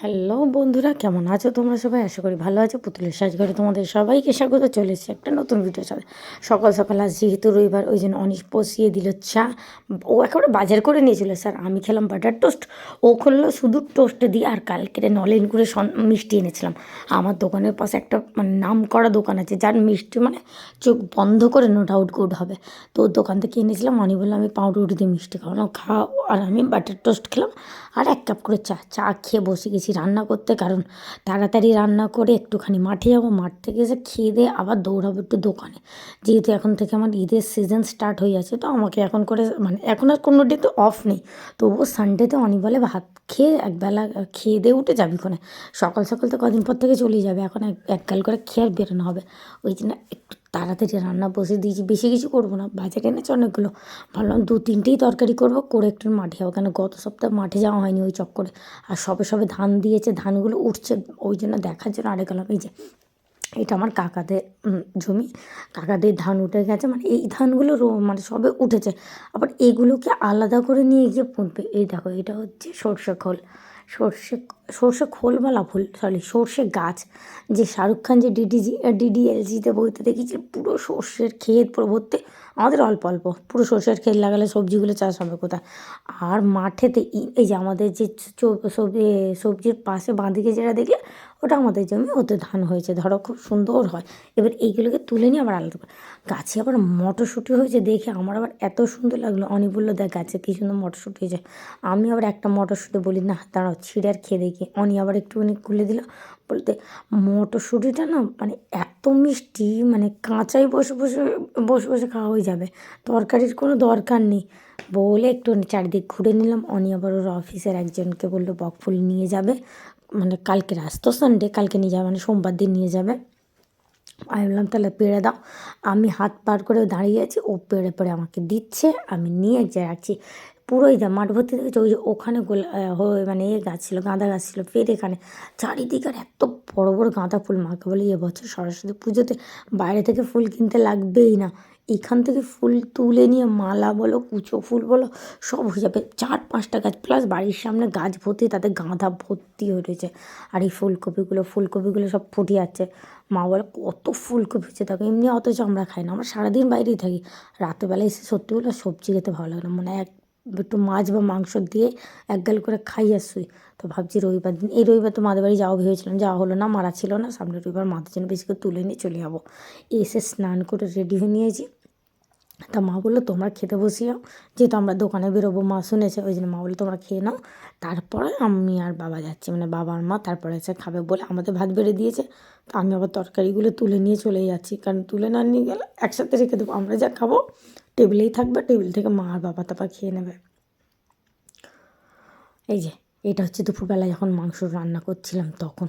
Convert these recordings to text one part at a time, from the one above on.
Hello বন্ধুরা, কেমন আছো তোমরা সবাই? আশা করি ভালো আছো। পুতুলের সাজ করে তোমাদের সবাইকে স্বাগত। চলেছে একটা নতুন ভিডিও সাথে। সকাল সকাল আজ যেহেতু রবিবার, ওই জন্য অনিশ বসিয়ে দিল চা। ও একেবারে বাজার করে নিয়েছিল। স্যার, আমি খেলাম বাটার টোস্ট ও করল শুধু টোস্ট দিয়ে আর কালকে নলেন করে মিষ্টি এনেছিলাম। আমার দোকানের পাশে একটা মানে নাম করা দোকান আছে, যার মিষ্টি মানে চোখ বন্ধ করে নো ডাউট গুড হবে। তো ওর দোকান থেকে এনেছিলাম। অনি বলল, আমি পাউরুটি দিয়ে মিষ্টি খাওয়ালাম খাওয়া আর আমি বাটার টোস্ট খেলাম। আর এক কাপ করে চা। চা খেয়ে বসে গেছি। রান্না করতে, কারণ তাড়াতাড়ি রান্না করে একটুখানি মাঠে যাব। মাঠ থেকে এসে খেয়ে দিয়ে আবার দৌড়াবো একটু দোকানে। যেহেতু এখন থেকে আমার ঈদের সিজন স্টার্ট হয়ে যাচ্ছে, তো আমাকে এখন করে মানে এখন আর কোনো ডে তো অফ নেই। তবুও সানডেতে অনি বলে ভাত খেয়ে একবেলা খেয়ে দিয়ে উঠে যাবি কোনে সকাল সকাল তো কদিন পর থেকে চলে যাবে, এখন এক গাল করে খেয়ে আর বেরোনো হবে। ওই জন্য একটু তাড়াতাড়ি রান্না বসে দিয়েছি, বেশি কিছু করব না। বাজারে এনেছে অনেকগুলো। ভাবলাম দু তিনটেই তরকারি করব, করে একটু মাঠে যাব। কেন গত সপ্তাহে মাঠে যাওয়া হয়নি ওই চক্করে। আর সবে সবে ধান দিয়েছে, ধানগুলো উঠছে, ওই জন্য দেখার জন্য আরে গেলাম এই যে, এটা আমার কাকাদের জমি। কাকাদের ধান উঠে গেছে মানে এই ধানগুলো মানে সবে উঠেছে। আবার এগুলোকে আলাদা করে নিয়ে গিয়ে পুঁতবে। এই দেখো, এটা হচ্ছে সর্ষে খোল। সর্ষে সর্ষে খোল ভুল সরি সর্ষে গাছ। যে শাহরুখ খান যে ডিডিজি ডিডিএলজিতে বইতে দেখেছি পুরো সর্ষের ক্ষেত পুরো ভর্তি। আমাদের অল্প অল্প। পুরো সর্ষের ক্ষেত লাগালে সবজিগুলো চাষ হবে কোথায়? আর মাঠেতে এই যে আমাদের যে সবজি, সবজির পাশে বাঁদিকে যেটা দেখলে, ওটা আমাদের জমি ওতে ধান হয়েছে। ধরো খুব সুন্দর হয়। এবার এইগুলোকে তুলে নিয়ে আবার আলাদা করে। গাছে আবার মটরশুঁটি হয়েছে দেখে আমার আবার এত সুন্দর লাগল। অনেক বলল, দেখ গাছে কী সুন্দর মটরশুঁটি হয়েছে। আমি আবার একটা মটরশুঁটি বলি, না, দাঁড়াও, ছিঁড়ে আর খেয়ে দেখি। অনি আবার একটুখানি খুলে দিল। বলতে মটরশুঁটিটা না মানে এত মিষ্টি মানে কাঁচাই বসে বসে বসে বসে খাওয়া হয়ে যাবে। তরকারির কোনো দরকার নেই। বলে একটু চারিদিক ঘুরে নিলাম। অনি আবার ওর অফিসের একজনকে বলল বকফুল নিয়ে যাবে। মানে কালকে আসতো সানডে কালকে নিয়ে যাবে মানে সোমবার দিন নিয়ে যাবে। আমি বললাম, তাহলে পেড়ে দাও। আমি হাত পার করে দাঁড়িয়ে আছি। ও পেড়ে পেড়ে আমাকে দিচ্ছে। আমি নিয়ে যে রাখছি পুরোই যা মাঠ ভর্তি দেখেছি ওই যে ওখানে গোলা মানে এ গাছ ছিল গাঁদা গাছ ছিল ফের এখানে চারিদিকে আর এত বড় বড় গাঁদা ফুল, মাকে বলি এবছর সরস্বতী পুজোতে বাইরে থেকে ফুল কিনতে লাগবেই না। এখান থেকে ফুল তুলে নিয়ে মালা বলো, কুচো ফুল বলো, সব হয়ে যাবে। চার পাঁচটা গাছ প্লাস বাড়ির সামনে গাছ ভর্তি, তাতে গাঁদা ভর্তি হয়ে রয়েছে। আর এই ফুলকপিগুলো ফুলকপিগুলো সব ফুটে যাচ্ছে। মা বলে, কত ফুলকপি হচ্ছে দেখো, এমনি অথচ আমরা খাই না, আমরা সারাদিন বাইরেই থাকি। রাতেরবেলা এসে সত্যি বলে সবজি খেতে ভালো লাগে না মানে এক একটু মাছ বা মাংস দিয়ে এক গাল করে খাই আর শুই। তো ভাবছি রবিবার দিন, এই রবিবার তো মাদের বাড়ি যাওয়া ভেবেছিলাম, যাওয়া হলো না, মারা ছিল না। সামনে রবিবার মাদের জন্য বেশি করে তুলে নিয়ে চলে যাব। এসে স্নান করে রেডি হয়ে নিয়েছি। তা মা বলল, তোমরা খেতে বসিও, যেহেতু আমরা দোকানে বেরোবো। মা শুনেছে, ওই জন্য মা বলল, তোমরা খেয়ে নাও। তারপরে আমি আর বাবা যাচ্ছি মানে বাবা আর মা তারপরে এসে খাবে বলে আমাদের ভাত বেড়ে দিয়েছে। তো আমি আবার তরকারিগুলো তুলে নিয়ে চলে যাচ্ছি। কারণ তুলে না নিয়ে গেলে একসাথে রেখে দেবো, আমরা যা খাব টেবিলেই থাকবে, টেবিল থেকে মা আর বাবা তাপা খেয়ে নেবে। এই যে, এটা হচ্ছে দুপুরবেলা যখন মাংস রান্না করছিলাম তখন।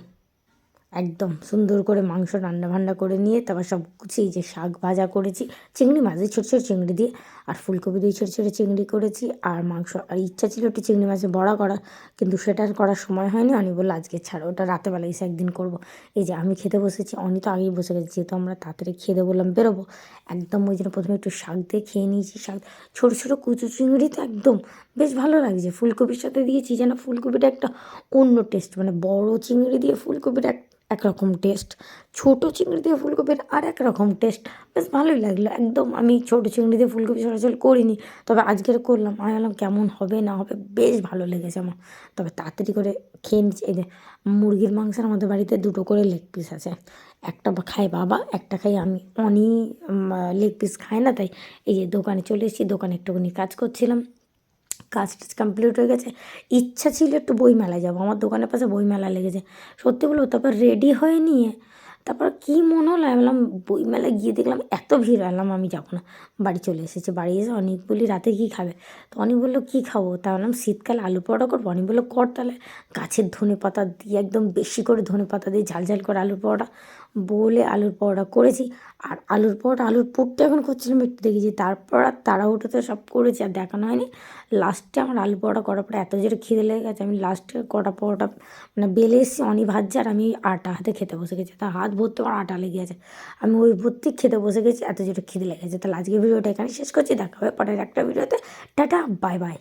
একদম সুন্দর করে মাংস রান্না বান্না করে নিয়ে তারপর সব গুছিয়ে যে শাক ভাজা করেছি, চিংড়ি মাছ এই ছোটো ছোটো চিংড়ি দিয়ে আর ফুলকপি দিয়ে ছোটো ছোটো চিংড়ি করেছি আর মাংস, আর ইচ্ছা ছিল একটু চিংড়ি মাছের বড়া করা কিন্তু সেটা করার সময় হয়নি। অনি বলল, আজকে ছাড়ো, ওটা রাতেবেলা এসে একদিন করব। এই যে আমি খেতে বসেছি অনি তো আগেই বসে গেছে, যেহেতু আমরা তাড়াতাড়ি খেতে বললাম বেরোবো। একদম ওই জন্য প্রথমে একটু শাক দিয়ে খেয়ে নিয়েছি, শাক, ছোটো ছোটো কুচু চিংড়ি তো একদম বেশ ভালো লাগছে। ফুলকপির সাথে দিয়েছি যেন ফুলকপিটা একটা অন্য টেস্ট মানে বড় চিংড়ি দিয়ে ফুলকপিটা একরকম টেস্ট ছোটো চিংড়ি দিয়ে ফুলকপির আর এক রকম টেস্ট বেশ ভালোই লাগল। একদম আমি ছোটো চিংড়ি দিয়ে ফুলকপি সরাসরি করিনি। তবে আজকের করলাম। আমি বললাম কেমন হবে, না হবে, বেশ ভালো লেগেছে আমার। তবে তাড়াতাড়ি করে খেয়ে নিচ্ছি। এই যে মুরগির মাংসের আমাদের বাড়িতে দুটো করে লেগ পিস আছে। একটা খায় বাবা, একটা খাই আমি। অনেক লেগ পিস খায় না, তাই এই যে দোকানে চলে এসেছি। দোকানে একটুখানি কাজ করছিলাম। কাজ টাজ কমপ্লিট হয়ে গেছে। ইচ্ছা ছিল একটু বই মেলায় যাব। আমার দোকানের পাশে বই মেলা লেগেছে। সত্যি বলব, তারপর রেডি হয়ে নিয়ে তারপর কী মনে হলো? আমি বললাম বই মেলায় গিয়ে দেখলাম, এত ভিড়। এলাম আমি যাব না। বাড়ি চলে এসেছে। বাড়ি এসে অনেক বলি রাতে কী খাবে? তো অনেক বলল, কী খাব? তা বললাম, শীতকালে আলু পরোটা করব? অনেক বলল, কর তাহলে। গাছের ধনে পাতা দিয়ে, একদম বেশি করে ধনে পাতা দিয়ে ঝাল ঝাল করে আলু পরোটা। বলে আলুর পরোটা করেছি। আর আলুর পরোটা, আলুর পুরটা এখন করছিলাম একটু দেখেছি তারপর আর তাড়াহুটোতে সব করেছি আর দেখানো হয়নি। লাস্টে আমার আলু পরোটা করার পরে এত জোরে খিদে লেগে গেছে, আমি লাস্টে কটা পরোটা মানে বেলে এসেছি, অনি ভাজছে আর আমি আটা হাতে খেতে বসে গেছি। তা হাত ভর্তি আমার আটা লেগে গেছে আমি ওই ভর্তি খেতে বসে গেছি, এত জোরে খিদে লেগে গেছে তাহলে আজকে ভিডিওটা এখানে শেষ করছি, দেখা হবে পরের একটা ভিডিওতে। Tata bye bye